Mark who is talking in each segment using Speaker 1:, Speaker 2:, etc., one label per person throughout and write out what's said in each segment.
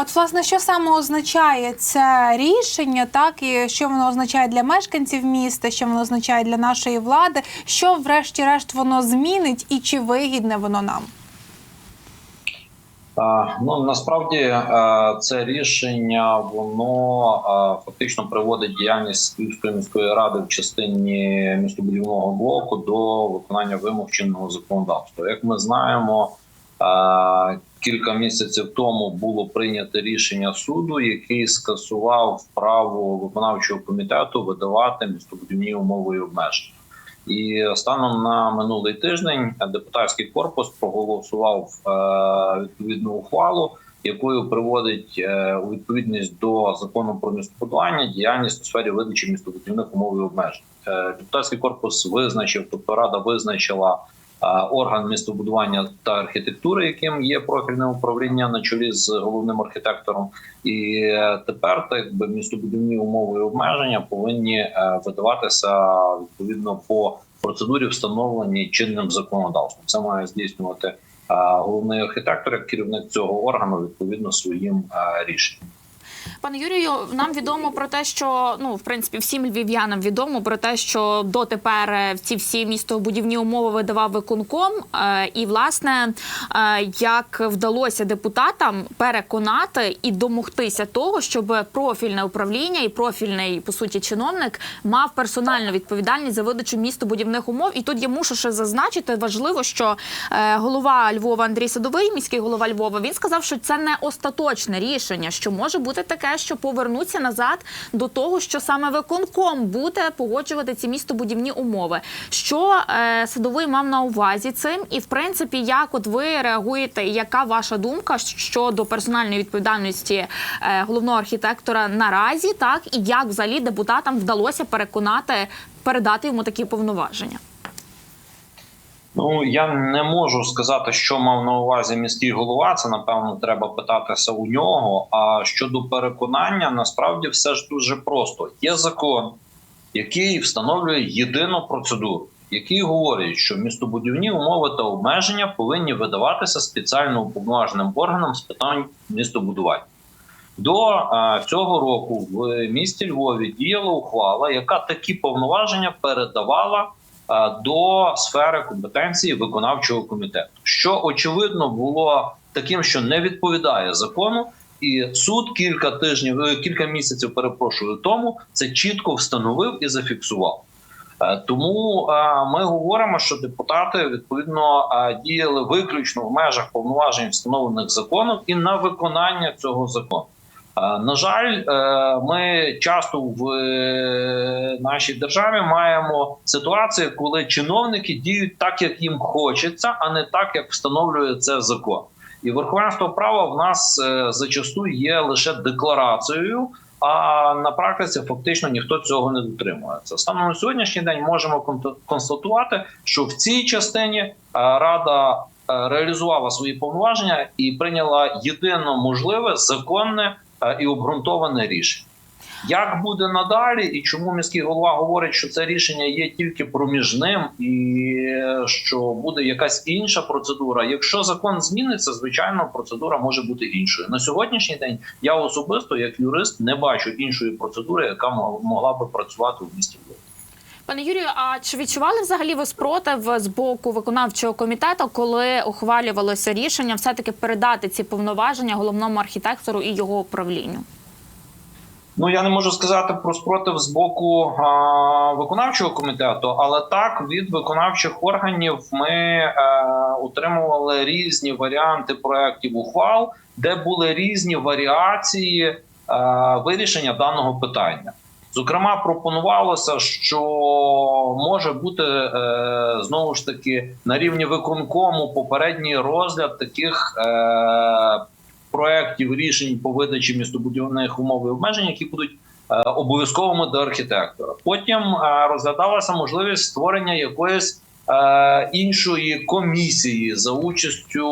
Speaker 1: От, власне, що саме означає це рішення, так і що воно означає для мешканців міста, що воно означає для нашої влади, що, врешті-решт, воно змінить і чи вигідне воно нам?
Speaker 2: Ну насправді е, це рішення воно е, фактично приводить діяльність Київської міської ради в частині містобудівного блоку до виконання вимог чинного законодавства. Як ми знаємо, е, кілька місяців тому було прийнято рішення суду, який скасував право виконавчого комітету видавати містобудівні умови і обмеження. І станом на минулий тиждень депутатський корпус проголосував е, відповідну ухвалу, якою приводить е, у відповідність до закону про містобудування діяльність у сфері видачі містобудівних умов і обмежень. Е, депутатський корпус визначив, тобто рада визначила орган містобудування та архітектури, яким є профільне управління на чолі з головним архітектором. І е, тепер так якби містобудівні умови і обмеження повинні е, видаватися відповідно по процедурі, встановленій чинним законодавством. Це має здійснювати е, головний архітектор як керівник цього органу відповідно своїм рішенням.
Speaker 3: Пане Юрію, нам відомо про те, що ну в принципі всім львів'янам відомо про те, що дотепер е, ці всі містобудівні умови видавав виконком. Е, І власне, е, як вдалося депутатам переконати і домогтися того, щоб профільне управління і профільний по суті чиновник мав персональну відповідальність за видачу містобудівних умов. І тут я мушу ще зазначити важливо, що голова Львова Андрій Садовий, міський голова Львова, він сказав, що це не остаточне рішення, що може бути таке, що повернуться назад до того, що саме виконком буде погоджувати ці містобудівні умови. Що е, садовий мав на увазі цим, і в принципі, як от ви реагуєте, яка ваша думка щодо персональної відповідальності е, головного архітектора наразі, так і як взагалі депутатам вдалося переконати передати йому такі повноваження?
Speaker 2: Ну я не можу сказати, що мав на увазі міський голова. Це напевно треба питатися у нього. А щодо переконання, насправді все ж дуже просто. Є закон, який встановлює єдину процедуру, який говорить, що містобудівні умови та обмеження повинні видаватися спеціально уповноваженим органам з питань містобудування. До цього року в місті Львові діяла ухвала, яка такі повноваження передавала до сфери компетенції виконавчого комітету, що очевидно було таким, що не відповідає закону. І суд кілька тижнів, е, кілька місяців, перепрошую, тому це чітко встановив і зафіксував. Е, Тому е, ми говоримо, що депутати відповідно е, діяли виключно в межах повноважень, встановлених законом, і на виконання цього закону. Е, На жаль, е, ми часто в е, нашій державі маємо ситуацію, коли чиновники діють так, як їм хочеться, а не так, як встановлює це закон. І верховенство права в нас зачасту є лише декларацією. А на практиці фактично ніхто цього не дотримується. Станом на сьогоднішній день можемо кон- констатувати, що в цій частині рада реалізувала свої повноваження і прийняла єдино можливе законне і обґрунтоване рішення. Як буде надалі, і чому міський голова говорить, що це рішення є тільки проміжним, і е, що буде якась інша процедура? Якщо закон зміниться, звичайно, процедура може бути іншою. На сьогоднішній день я особисто, як юрист, не бачу іншої процедури, яка мо- могла би працювати в місті Львові.
Speaker 3: Пане Юрію, а чи відчували взагалі ви спротив з боку виконавчого комітету, коли ухвалювалося рішення все таки передати ці повноваження головному архітектору і його управлінню?
Speaker 2: Ну я не можу сказати про спротив з боку а, виконавчого комітету, але так від виконавчих органів ми е, отримували різні варіанти проєктів ухвал, де були різні варіації е, вирішення даного питання. Зокрема, пропонувалося, що може бути е, знову ж таки на рівні виконкому попередній розгляд таких е, проєктів рішень по видачі містобудівних умов і обмежень, які будуть е, обов'язковими до архітектора. Потім е, розглядалася можливість створення якоїсь іншої комісії за участю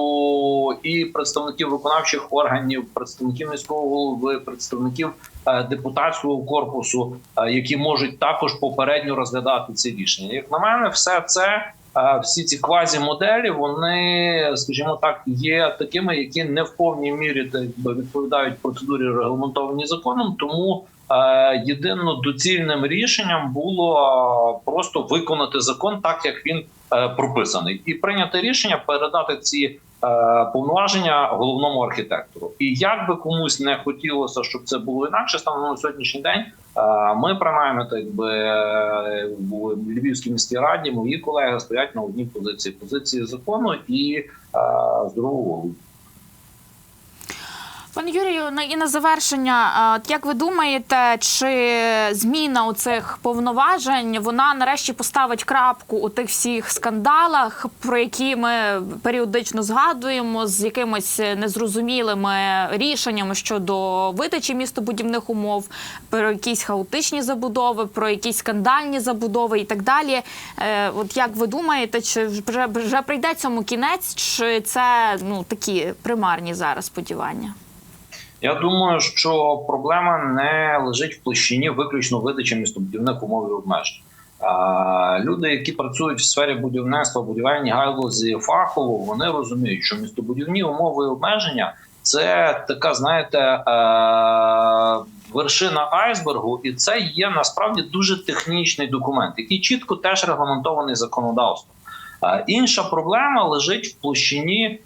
Speaker 2: і представників виконавчих органів, представників міського голови, представників е, депутатського корпусу, е, які можуть також попередньо розглядати ці рішення. Як на мене, все це. е, всі ці квазі-моделі, вони, скажімо так, є такими, які не в повній мірі відповідають процедурі регламентованій законом. Тому е, єдино доцільним рішенням було е, просто виконати закон так, як він е, прописаний, і прийняти рішення передати ці е, повноваження головному архітектору. І як би комусь не хотілося, щоб це було інакше, станом на сьогоднішній день. е, Ми принаймні, так би е, в Львівській міській раді, мої колеги стоять на одній позиції позиції закону і е, здорового.
Speaker 3: Пане Юрію, на і на завершення, як ви думаєте, чи зміна у цих повноважень вона нарешті поставить крапку у тих всіх скандалах, про які ми періодично згадуємо, з якимись незрозумілими рішеннями щодо видачі містобудівних умов, про якісь хаотичні забудови, про якісь скандальні забудови і так далі. Е, от як ви думаєте, чи вже, вже прийде цьому кінець, чи це ну такі примарні зараз сподівання?
Speaker 2: Я думаю, що проблема не лежить в площині виключно видачі містобудівних умов і обмежень. Люди, які працюють в сфері будівництва, будівельні галузі фахово, вони розуміють, що містобудівні умови і обмеження це така, знаєте, е, вершина айсбергу, і це є насправді дуже технічний документ, який чітко теж регламентований законодавством. Інша проблема лежить в площині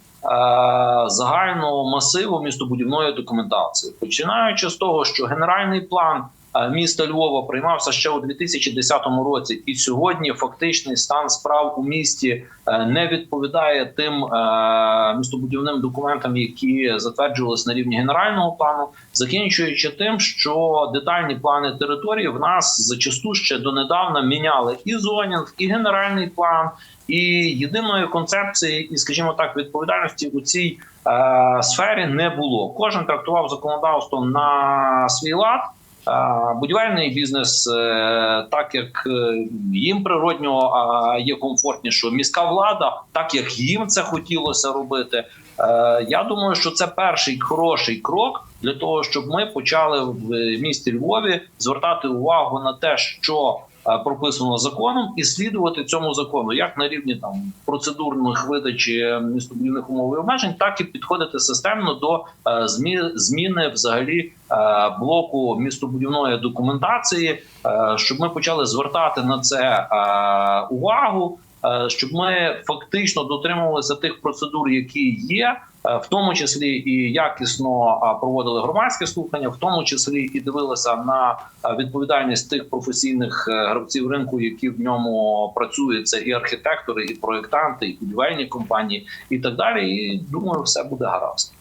Speaker 2: загального масиву містобудівної документації, починаючи з того, що генеральний план е, міста Львова приймався ще у 2010 році, і сьогодні фактичний стан справ у місті е, не відповідає тим е, містобудівним документам, які затверджувалися на рівні генерального плану, закінчуючи тим, що детальні плани території в нас зачасту ще донедавна міняли і зонінг, і генеральний план. І єдиної концепції, і, скажімо так, відповідальності у цій е, сфері не було. Кожен трактував законодавство на свій лад. Е, Будівельний бізнес, е, так як е, їм природньо є комфортніше, міська влада, так як їм це хотілося робити. Я думаю, що це перший хороший крок для того, щоб ми почали в місті Львові звертати увагу на те, що прописано законом, і слідувати цьому закону, як на рівні там процедурних видачі містобудівних умов і обмежень, так і підходити системно до е, змі- зміни взагалі е, блоку містобудівної документації, е, щоб ми почали звертати на це е, увагу. е, Щоб ми фактично дотримувалися тих процедур, які є, е, в тому числі і якісно проводили громадські слухання, в тому числі і дивилися на відповідальність тих професійних е, гравців ринку, які в ньому працюють. Це і архітектори, і проєктанти, і будівельні компанії, і так далі. І думаю, все буде гаразд.